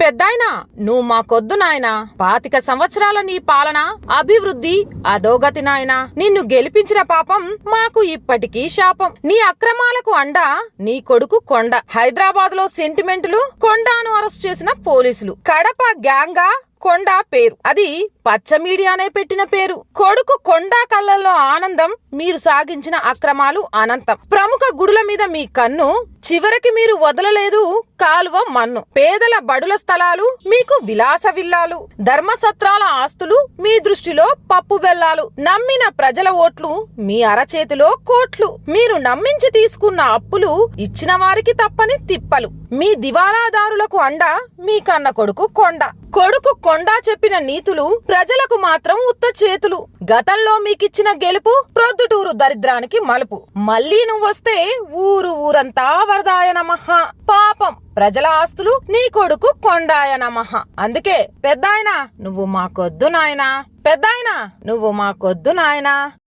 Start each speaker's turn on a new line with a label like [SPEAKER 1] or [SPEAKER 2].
[SPEAKER 1] పెద్దాయనా నువ్వు మాకొద్దు నాయనా. పాతిక సంవత్సరాల నీ పాలన అభివృద్ధి అధోగతి నాయనా. నిన్ను గెలిపించిన పాపం మాకు ఇప్పటికీ శాపం. నీ అక్రమాలకు అండ నీ కొడుకు కొండ. హైదరాబాద్లో సెంటిమెంట్లు కొండాను అరెస్ట్ చేసిన పోలీసులు. కడప గ్యాంగా కొండ పేరు. అది పచ్చ మీడియానే పెట్టిన పేరు. కొడుకు కొండా కళ్ళల్లో ఆనందం మీరు సాగించిన అక్రమాలు అనంతం. ప్రముఖ గుడుల మీద మీ కన్ను చివరికి మీరు వదలలేదు కాలువ మన్ను. పేదల బడుల స్థలాలు మీకు విలాస విల్లాలు. ధర్మసత్రాల ఆస్తులు మీ దృష్టిలో పప్పు బెల్లాలు. నమ్మిన ప్రజల ఓట్లు మీ అరచేతిలో కోట్లు. మీరు నమ్మించి తీసుకున్న అప్పులు ఇచ్చిన వారికి తప్పని తిప్పలు. మీ దివాలాదారులకు అండ మీ కన్న కొడుకు కొండ. కొడుకు కొండా చెప్పిన నీతులు ప్రజలకు మాత్రం ఉత్త చేతులు. గతంలో మీకిచ్చిన గెలుపు ప్రొద్దుటూరు దరిద్రానికి మలుపు. మళ్ళీ నువ్వొస్తే ఊరు ఊరంతా వరదాయ నమః. పాపం ప్రజల ఆస్తులు నీ కొడుకు కొండాయ నమః. అందుకే పెద్దాయనా నువ్వు మాకొద్దు నాయనా. పెద్దాయనా నువ్వు మాకొద్దు నాయనా.